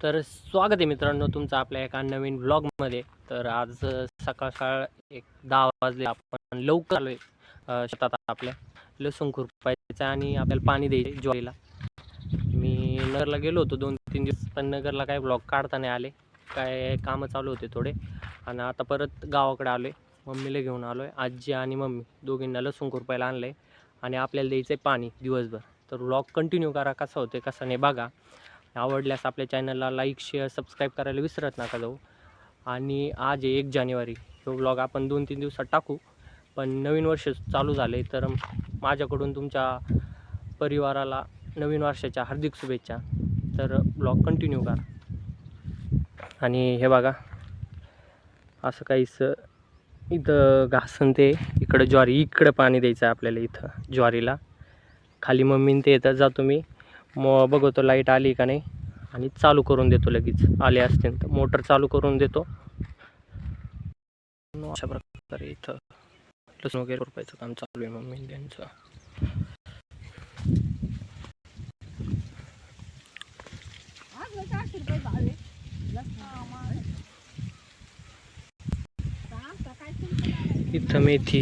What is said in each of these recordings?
तर स्वागत आहे मित्रांनो तुमचं आपल्या एका नवीन ब्लॉगमध्ये तर आज सकाळ सकाळ एक दहा वाजले आपण लवकर आलो आहे शेतात आपल्या. लसूण खुरपायचं आणि आपल्याला पाणी द्यायचे ज्वारीला. मी नगरला गेलो होतो दोन तीन दिवस पण नगरला काय ब्लॉग काढता नाही आले. काय कामं चालू होते थोडे. आणि आता परत गावाकडे आलो आहे मम्मीला घेऊन आलो आहे आजी आणि मम्मी दोघींना लसूण खुरपायला आणलं आहे आणि आपल्याला द्यायचं आहे पाणी दिवसभर. तर ब्लॉग कंटिन्यू करा कसं होते कसं नाही बघा. आवडल्यास आपल्या चॅनलला लाईक शेअर सबस्क्राईब करायला विसरत नका जाऊ. आणि आज आहे एक जानेवारी. तो ब्लॉग आपण दोन तीन दिवसात टाकू. पण नवीन वर्ष चालू झाले तर माझ्याकडून तुमच्या परिवाराला नवीन वर्षाच्या हार्दिक शुभेच्छा. तर ब्लॉग कंटिन्यू करा. आणि हे बघा असं काहीच इथं घासन ते इकडं ज्वारी इकडं पाणी द्यायचं आहे आपल्याला इथं ज्वारीला. खाली मम्मीन ते येतात जातो मी मग बघतो लाइट आली का नाही. आणि चालू करून देतो लगेच. आले असतील तर मोटर चालू करून देतो. अशा प्रकारे इथं लसूण वगैरे रुपयाचं काम चालू आहे मम्मी त्यांचं. इथं मेथी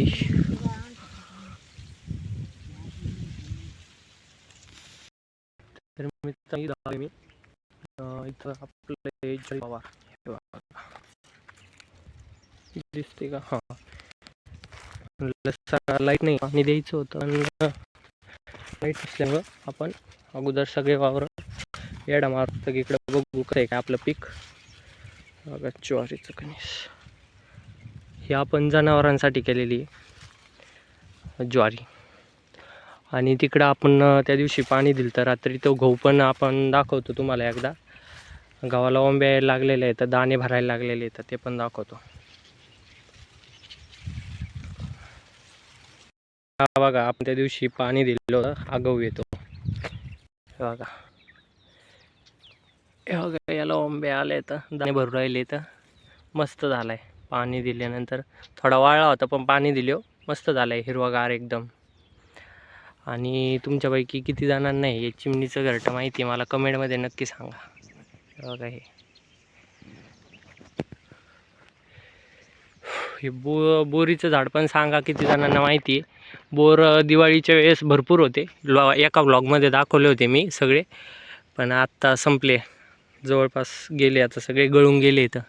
तर मित्र इथं आलोय मी इथं आपलं जय पवार दिसते का? हां. लाइट नाही पाणी द्यायचं होतं आणि लाइट असल्यामुळं आपण अगोदर सगळे वावर येडा मारतो. इकडे बघू काय काय आपलं पीक. अगं ज्वारीचं कणीस ही आपण जनावरांसाठी केलेली आहे ज्वारी. आणि तिकडं आपण त्या दिवशी पाणी दिलं तर रात्री तो गहू पण आपण दाखवतो तुम्हाला एकदा. गव्हाला ओंब्या यायला लागलेले आहेत दाणे भरायला लागलेले आहेत ते पण दाखवतो. हा बघा आपण त्या दिवशी पाणी दिलेलं होतं. हा गहू येतो. बघा. हे बघा याला ओंबे आले तर दाणे भरून राहिले तर मस्त झालाय. पाणी दिल्यानंतर थोडा वाळला होता पण पाणी दिले हो. मस्त झालाय हिरवागार एकदम. आणि तुमच्यापैकी किती जणांना नाही हे चिमणीचं घरटं माहिती आहे. मला कमेंटमध्ये नक्की सांगा. हे बघा हे. हे बो बोरीचं झाड पण सांगा किती जणांना माहिती आहे. बोर दिवाळीच्या वेळेस भरपूर होते. लॉ एका ब्लॉगमध्ये दाखवले होते मी सगळे. पण आत्ता संपले. जवळपास गेले आता सगळे गळून गेले इथं.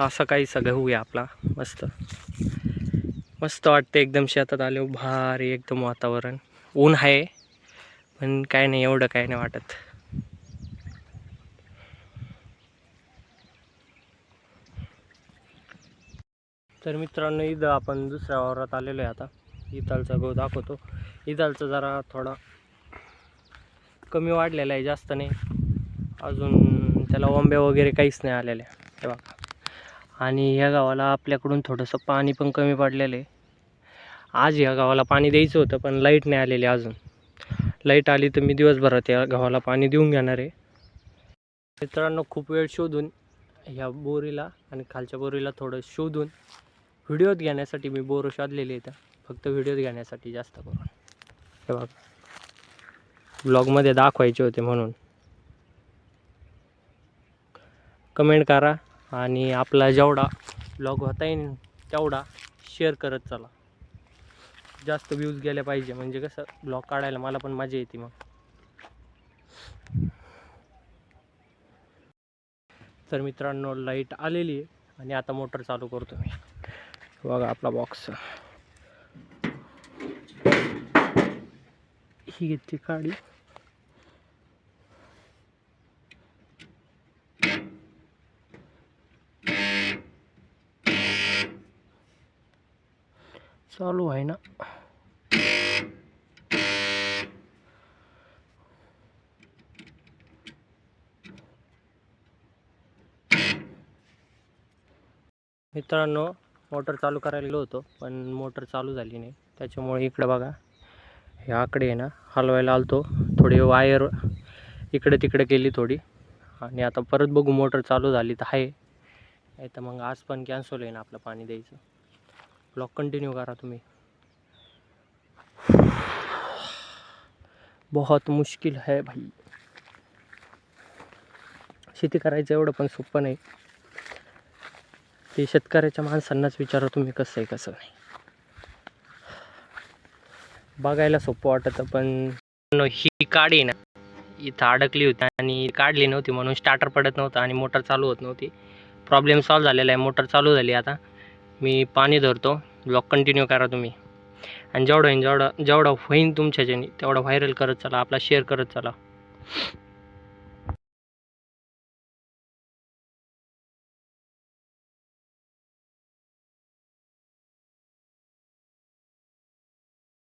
असं काही सगळं होऊया आपला. मस्त. मस्त वाटतं एकदम शेतात आले. भारी एकदम वातावरण. ऊन आहे पण काय नाही एवढं काय नाही वाटत. तर मित्रांनो इथं आपण दुसऱ्या वावरात आलेलो आहे आता. इथालचा गहू दाखवतो. इथालचं जरा थोडा कमी वाढलेला आहे जास्त नाही. अजून त्याला ओंब्या वगैरे काहीच नाही आलेल्या. हे बघा. आणि ह्या गावाला आपल्याकडून थोडंसं पाणी पण कमी पडलेलं आहे. आज ह्या गावाला पाणी द्यायचं होतं पण लाइट नाही आलेली अजून. लाइट आली तर मी दिवसभरात या गावाला पाणी देऊन घेणार आहे. मित्रांनो खूप वेळ शोधून ह्या बोरीला आणि खालच्या बोरीला थोडं शोधून व्हिडिओत घेण्यासाठी मी बोरं शोधलेले आहेत. फक्त व्हिडिओत घेण्यासाठी जास्त करून. हे बघा. ब्लॉगमध्ये दाखवायचे होते म्हणून. कमेंट करा. आणि आपला जेवढा ब्लॉग होता येईल तेवढा शेअर करत चला. जास्त व्ह्यूज गेल्या पाहिजे म्हणजे कसं ब्लॉग काढायला मला पण मजा येते मग. तर मित्रांनो लाइट आलेली आहे आणि आता मोटर चालू करतो मी. बघा आपला बॉक्स ही घेतली काढी चालू आहे ना. मित्रांनो मोटर चालू करायला गेलो होतो पण मोटर चालू झाली नाही. त्याच्यामुळे इकडं बघा हे आकडे आहे ना हलवायला आलतो. थोडी वायर इकडे तिकडे केली थोडी. आणि आता परत बघू मोटर चालू झाली तर आहे. नाही तर मग आज पण कॅन्सल आहे ना आपलं पाणी द्यायचं. ब्लॉक कंटिन्यू करा तुम्ही. बहुत मुश्किल है भाई. शेती करायचं एवढं पण सोपं नाही. ते शेतकऱ्याच्या माणसांनाच विचारा तुम्ही कसं आहे कसं नाही. बघायला सोपं वाटतं पण ही काडी ना इथं अडकली होती आणि काढली नव्हती म्हणून स्टार्टर पडत नव्हतं आणि मोटर चालू होत नव्हती. प्रॉब्लेम सॉल्व झालेला आहे मोटर चालू झाली आता. मी पाणी धरतो. ब्लॉग कंटिन्यू करा तुम्ही. आणि जेवढं होईन जेवढं जेवढं होईन तुमच्याच्यानी तेवढं व्हायरल करत चला आपला शेअर करत चला.